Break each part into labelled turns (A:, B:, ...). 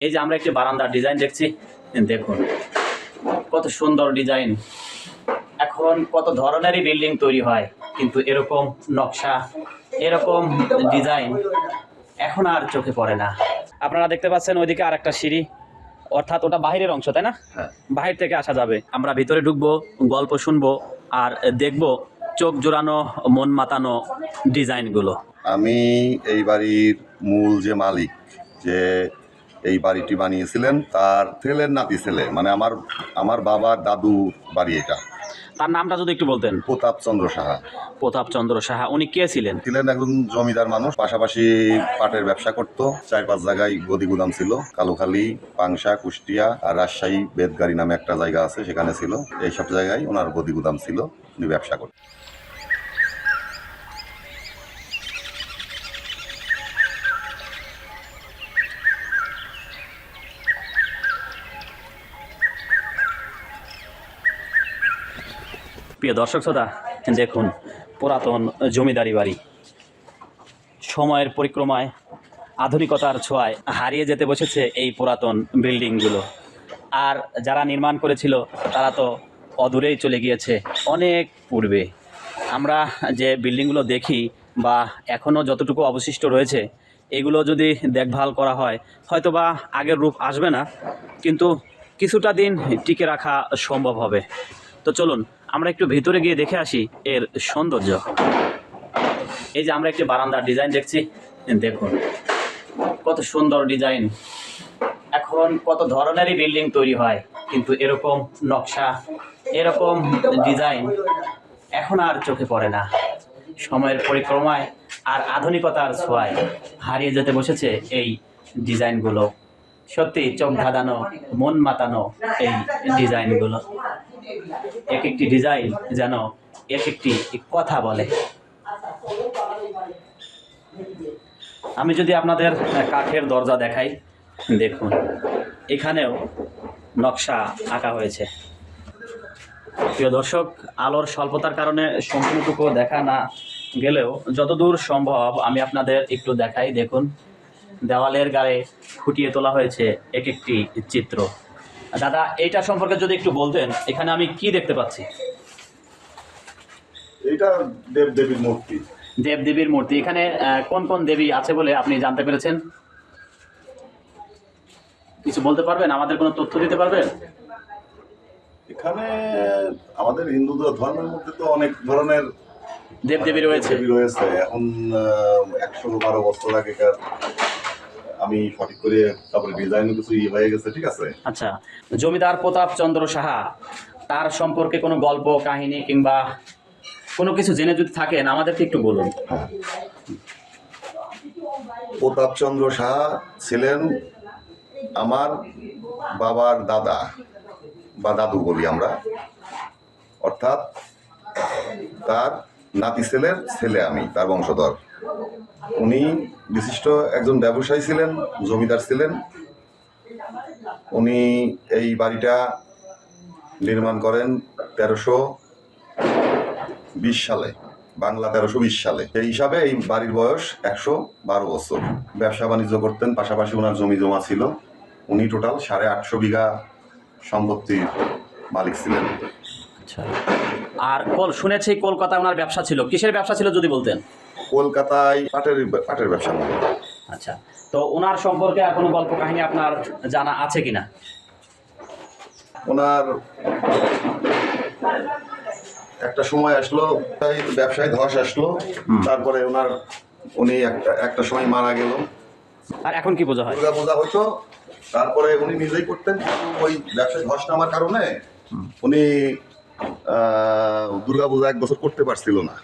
A: এই যে আমরা একটি বারান্দার ডিজাইন দেখছি। দেখুন কত সুন্দর ডিজাইন এখন কত ধরনেরই বিল্ডিং তৈরি হয় কিন্তু এরকম নকশা এরকম ডিজাইন এখন আর চোখে পড়ে না। আপনারা দেখতে পাচ্ছেন ওইদিকে আর একটা সিঁড়ি। অর্থাৎ ওটা বাহিরের অংশ তাই না?
B: হ্যাঁ।
A: বাহির থেকে আসা যাবে। আমরা ভিতরে ঢুকবো গল্প শুনব আর দেখব চোখ জোড়ানো মন মাতানো ডিজাইনগুলো
B: আমি এই বাড়ির মূল যে মালিক যে এই বাড়িটি বানিয়েছিলেন তার ছেলের নাতি ছেলে মানে আমার আমার বাবার দাদু বাড়ি এটা।
A: তার নামটা যদি একটু বলতেন।
B: প্রতাপ চন্দ্র সাহা।
A: প্রতাপ চন্দ্র সাহা উনি কে ছিলেন?
B: ছিলেন একজন জমিদার মানুষ পাশাপাশি পাটের ব্যবসা করত চার পাঁচ জায়গায় গদি গুদাম ছিল কালুখালী পাংশা কুষ্টিয়া আর রাজশাহী বেদগাড়ি নামে একটা জায়গা আছে সেখানে ছিল। এই সব জায়গায় ওনার গদি গুদাম ছিল উনি ব্যবসা করতেন।
A: প্রিয় দর্শক শ্রোতা, দেখুন, পুরাতন জমিদারি বাড়ি। সময়ের পরিক্রমায়, আধুনিকতার ছোঁয়ায় হারিয়ে যেতে বসেছে এই পুরাতন বিল্ডিংগুলো। আর যারা নির্মাণ করেছিল, তারা তো অদূরেই চলে গিয়েছে অনেক পূর্বে। আমরা যে বিল্ডিংগুলো দেখি বা এখনও যতটুকু অবশিষ্ট রয়েছে, এগুলো যদি দেখভাল করা হয় হয়তো বা আগের রূপ আসবে না, কিন্তু কিছুটা দিন টিকে রাখা সম্ভব হবে। তো চলুন, আমরা একটু ভিতরে গিয়ে দেখে আসি এর সৌন্দর্য। এই যে আমরা একটি বারান্দার ডিজাইন দেখছি, দেখুন, কত সুন্দর ডিজাইন এখন কত ধরনেরই বিল্ডিং তৈরি হয়, কিন্তু এরকম নকশা, এরকম ডিজাইন এখন আর চোখে পড়ে না। সময়ের পরিক্রমায় আর আধুনিকতার ছোঁয়ায় হারিয়ে যেতে বসেছে এই ডিজাইনগুলো সত্যি চোখ ধাঁধানো, মন মাতানো এই ডিজাইনগুলো এক একটি ডিজাইন যেন এক একটি কথা বলে। আমি যদি আপনাদের কাঠের দরজা দেখাই, দেখুন, এখানেও নকশা আঁকা হয়েছে। প্রিয় দর্শক, আলোর স্বল্পতার কারণে সম্পূর্ণটুকু দেখা না গেলেও যতদূর সম্ভব আমি আপনাদের একটু দেখাই। দেখুন, দেওয়ালের গায়ে ফুটিয়ে তোলা হয়েছে এক একটি চিত্র। দাদা এইটা সম্পর্কে যদি একটু বলতেন এখানে আমি কি দেখতে পাচ্ছি?
B: এইটা দেব দেবীর মূর্তি।
A: দেব দেবীর মূর্তি। এখানে কোন কোন দেবী আছে বলে আপনি জানতে পেরেছেন? কিছু বলতে পারবেন? আমাদের কোনো তথ্য দিতে পারবেন?
B: এখানে আমাদের হিন্দু ধর্মের মধ্যে তো অনেক ধরনের
A: দেব দেবী রয়েছে।
B: দেবী রয়েছে। এখন একশো বারো বছর আগেকার আমি সঠিক করে তারপরে ডিজাইন কিছু ইয়ে হয়ে গেছে ঠিক আছে?
A: আচ্ছা জমিদার প্রতাপ চন্দ্র সাহা তার সম্পর্কে কোনো গল্প কাহিনী কিংবা কোনো কিছু জেনে যদি থাকেন আমাদেরকে একটু বলুন।
B: হ্যাঁ। প্রতাপচন্দ্র সাহা ছিলেন আমার বাবার দাদা বা দাদু বলি আমরা। অর্থাৎ তার নাতি ছেলের ছেলে আমি তার বংশধর। উনি বিশিষ্ট একজন ব্যবসায়ী ছিলেন, জমিদার ছিলেন। উনি এই বাড়িটা নির্মাণ করেন তেরোশো বিশ সালে, বাংলা তেরোশো বিশ সালে। সেই হিসাবে এই বাড়ির বয়স একশো বারো বছর। ব্যবসা বাণিজ্য করতেন, পাশাপাশি ওনার জমি জমা ছিল। উনি টোটাল সাড়ে আটশো বিঘা সম্পত্তির মালিক ছিলেন।
A: আচ্ছা। আর কল, শুনেছি কলকাতায় ওনার ব্যবসা ছিল। কিসের ব্যবসা ছিল যদি বলতেন?
B: কলকাতায় পাটের পাটের ব্যবসা মূলত
A: আচ্ছা তো ওনার সম্পর্কে আর কোনো গল্প কাহিনী আপনার জানা আছে কিনা?
B: ওনার একটা সময় আসলো তাই ব্যবসায় ধস আসলো তারপরে ওনার উনি একটা একটা সময় মারা গেল।
A: আর এখন কি বোঝা হয়?
B: দুর্গা পূজা হইতো তারপরে উনি নিজেই করতেন। ওই ব্যবসায় ধস নামার কারণে উনি দুর্গা পূজা এক বছর করতে পারছিল না।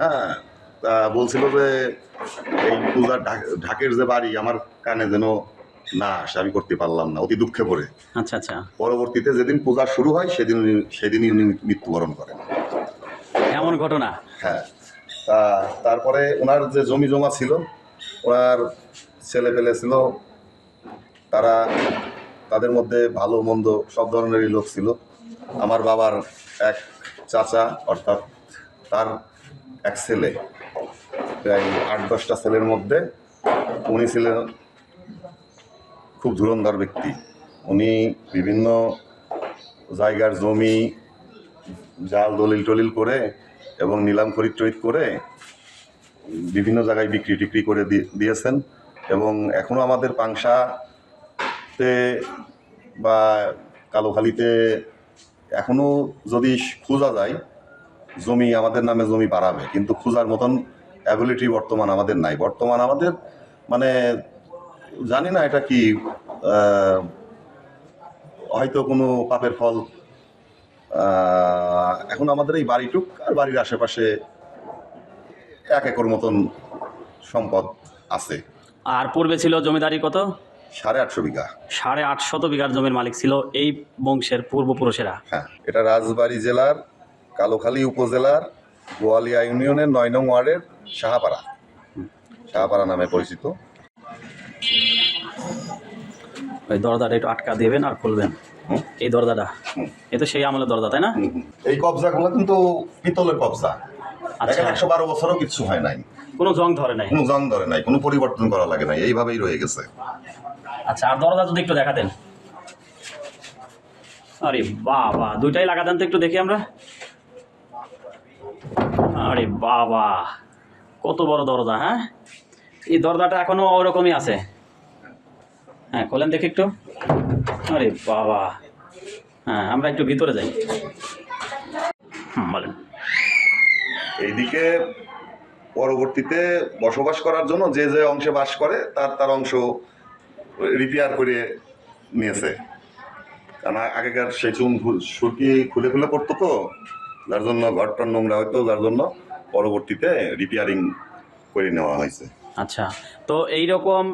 B: হ্যাঁ তা বলছিল যে এই পূজার ঢাক- ঢাকের যে বাড়ি আমার কানে যেন না আসে আমি করতে পারলাম না অতি দুঃখে পড়ে।
A: আচ্ছা আচ্ছা।
B: পরবর্তীতে যেদিন পূজা শুরু হয় সেদিন সেদিনই উনি মৃত্যুবরণ করেন।
A: এমন ঘটনা?
B: হ্যাঁ। তা তারপরে ওনার যে জমি জমা ছিল ওনার ছেলে পেলে ছিল তারা তাদের মধ্যে ভালো মন্দ সব ধরনেরই লোক ছিল। আমার বাবার এক চাচা অর্থাৎ তার এক ছেলে। প্রায় আট, দশটা ছেলের মধ্যে উনি ছিলেন খুব ধুরন্ধর ব্যক্তি। উনি বিভিন্ন জায়গার জমি, জাল দলিল টলিল করে এবং নিলাম খরিদ টরিদ করে বিভিন্ন জায়গায় বিক্রি টিক্রি করে দিয়েছেন এবং এখনও আমাদের পাংশাতে বা কালোখালিতে এখনও যদি খোঁজা যায়, জমি আমাদের নামে জমি বাড়াবে, কিন্তু খোঁজার মতন অ্যাবিলিটি বর্তমান আমাদের নাই। বর্তমান আমাদের মানে জানি না এটা কি হয়তো কোনো পাপের ফল এখন আমাদের এই বাড়িটুক আর বাড়ির আশেপাশে এক একর মতন সম্পদ আছে।
A: আর পূর্বে ছিল জমিদারি কত?
B: সাড়ে আটশো বিঘা।
A: সাড়ে আটশত বিঘার জমির মালিক ছিল এই বংশের পূর্বপুরুষেরা।
B: হ্যাঁ এটা রাজবাড়ী জেলার কালোখালী উপজেলার গোয়ালিয়া ইউনিয়নের নয় নং ওয়ার্ডের সাহাপাড়া সাহাপাড়া নামে পরিচিত।
A: ওই দরজাটা একটু আটকা দেবেন আর খুলবেন। এই দরজাটা? এ তো সেই আমলের দরজা তাই না?
B: এই কবজাগুলো কিন্তু পিতলের কবজা।
A: আচ্ছা।
B: একশো বারো বছরও কিচ্ছু হয় নাই।
A: কোনো জং ধরে নাই?
B: কোনো জং ধরে নাই কোনো পরিবর্তন করা লাগে নাই। এইভাবেই রয়ে গেছে।
A: আচ্ছা আর দরজা যদি একটু দেখাতেন আরে বাবা দুইটাই লাগাতেন তো একটু দেখি আমরা। আরে বাবা। কত বড় দরজা হ্যাঁ? এই দরজাটা এখনও ওরকমই আছে। হ্যাঁ খোলেন দেখি একটু। আরে বাবা। হ্যাঁ আমরা একটু ভিতরে যাই। হুম, বলেন।
B: এইদিকে পরবর্তীতে বসবাস করার জন্য যে যে অংশে বাস করে, তার তার অংশ রিপেয়ার করে নিয়েছে। কারণ আগেকার সেই চুন সুরকি খুলে খুলে পড়তো তো। যার জন্য ঘরটার নোংরা হতো যার জন্য পরবর্তীতে রিপেয়ারিং করে নেওয়া হয়েছে।
A: আচ্ছা তো এইরকম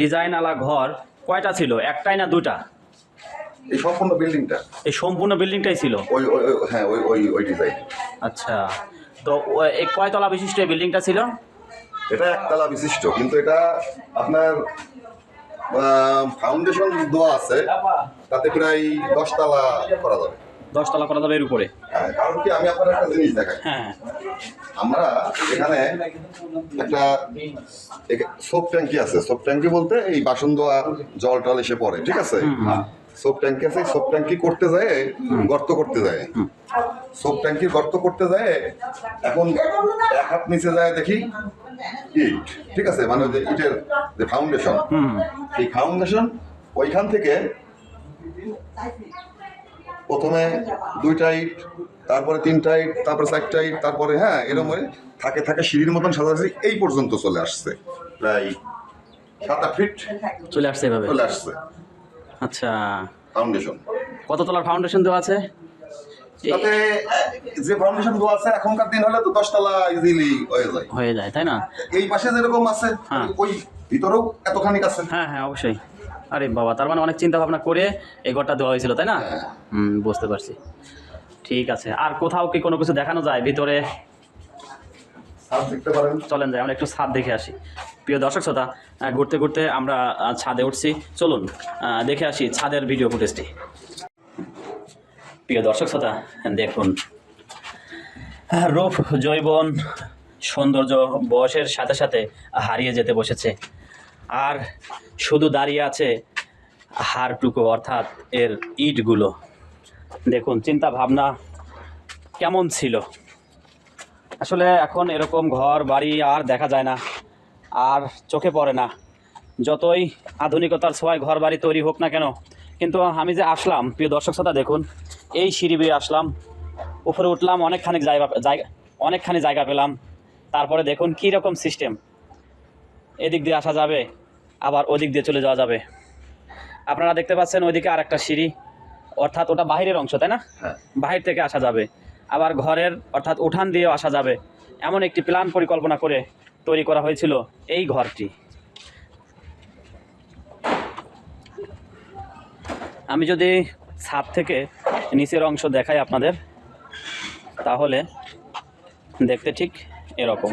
A: ডিজাইন আলা ঘর কয়টা ছিল? একটাই না দুটা
B: এই সম্পূর্ণ বিল্ডিংটা
A: এই সম্পূর্ণ বিল্ডিংটাই ছিল?
B: ওই ওই হ্যাঁ ওই ওই ওই ডিজাইন
A: আচ্ছা তো এই কয়তলা বিশিষ্ট এই বিল্ডিংটা ছিল?
B: এটা একতলা বিশিষ্ট কিন্তু এটা আপনার ফাউন্ডেশন দেওয়া আছে তাতে প্রায় দশতলা করা যাবে।
A: দশতলা করা যাবে এর উপরে।
B: হ্যাঁ, কারণ কি আমি আপনার একটা জিনিস দেখাই।
A: হ্যাঁ
B: আমরা এখানে একটা সোপ ট্যাঙ্কি আছে। সোপ ট্যাঙ্কি বলতে এই বাসন দেওয়া জল টল এসে পড়ে ঠিক আছে? সোপ ট্যাঙ্কি আছে সোপ ট্যাঙ্কি করতে যায় গর্ত করতে যায়। সোপ ট্যাঙ্কির গর্ত করতে যায় এখন এক হাত নিচে যায় দেখি ইট ঠিক আছে? মানে যে ইটের যে ফাউন্ডেশন এই ফাউন্ডেশন ওইখান থেকে প্রথমে দুইটা ইট তারপরে তিনটা ইট তারপরে চারটা ইট তারপরে হ্যাঁ এরকম করে থাকে থাকে সিঁড়ির মতন সাজাচ্ছি এই পর্যন্ত চলে আসছে। প্রায় সাত আট ফিট
A: চলে আসছে এভাবে?
B: চলে আসছে।
A: আচ্ছা।
B: ফাউন্ডেশন
A: কত তলার ফাউন্ডেশন দেওয়া আছে?
B: তাতে যে ফাউন্ডেশন দেওয়া আছে এখনকার দিন হলে তো দশতলা ইজিলি হয়ে যায়।
A: হয়ে যায় তাই না?
B: এই পাশে যেরকম আছে
A: হ্যাঁ।
B: ওই ভিতরেও এতখানি আছে।
A: হ্যাঁ হ্যাঁ অবশ্যই। আরে বাবা তার মানে অনেক চিন্তা ভাবনা করে এই ঘরটা দেওয়া হয়েছিল তাই না?
B: হ্যাঁ।
A: হুম বুঝতে পারছি। ঠিক আছে আর কোথাও কি কোনো কিছু দেখানো যায় ভিতরে? চলেন যাই আমরা একটু ছাদ দেখে আসি। প্রিয় দর্শক শ্রোতা ঘুরতে ঘুরতে আমরা ছাদে উঠছি। চলুন দেখে আসি ছাদের ভিডিও ফুটেজটি। প্রিয় দর্শক শ্রোতা দেখুন। রূপ জৈবন সৌন্দর্য বয়সের সাথে সাথে হারিয়ে যেতে বসেছে। আর শুধু দাঁড়িয়ে আছে হাড়টুকু, অর্থাৎ এর ইটগুলো। দেখুন চিন্তা ভাবনা কেমন ছিল? আসলে এখন এরকম ঘর, বাড়ি আর দেখা যায় না, আর চোখে পড়ে না। যতই আধুনিকতার ছোঁয়ায় ঘর বাড়ি তৈরি হোক না কেন, কিন্তু আমি যে আসলাম, প্রিয় দর্শক শ্রোতা, দেখুন, এই সিঁড়ি বেয়ে আসলাম, উপরে উঠলাম, অনেকখানি জায়গা জায়গা, অনেকখানি জায়গা পেলাম। তারপরে দেখুন কী রকম সিস্টেম এদিক দিয়ে আসা যাবে আবার ওদিক দিয়ে চলে যাওয়া যাবে। আপনারা দেখতে পাচ্ছেন ওইদিকে আর একটা সিঁড়ি অর্থাৎ ওটা বাহিরের অংশ তাই না?
B: হ্যাঁ।
A: বাহির থেকে আসা যাবে আবার ঘরের অর্থাৎ উঠান দিয়েও আসা যাবে। এমন একটি প্ল্যান পরিকল্পনা করে তৈরি করা হয়েছিল এই ঘরটি। আমি যদি ছাদ থেকে নিচের অংশ দেখাই আপনাদের তাহলে দেখতে ঠিক এরকম।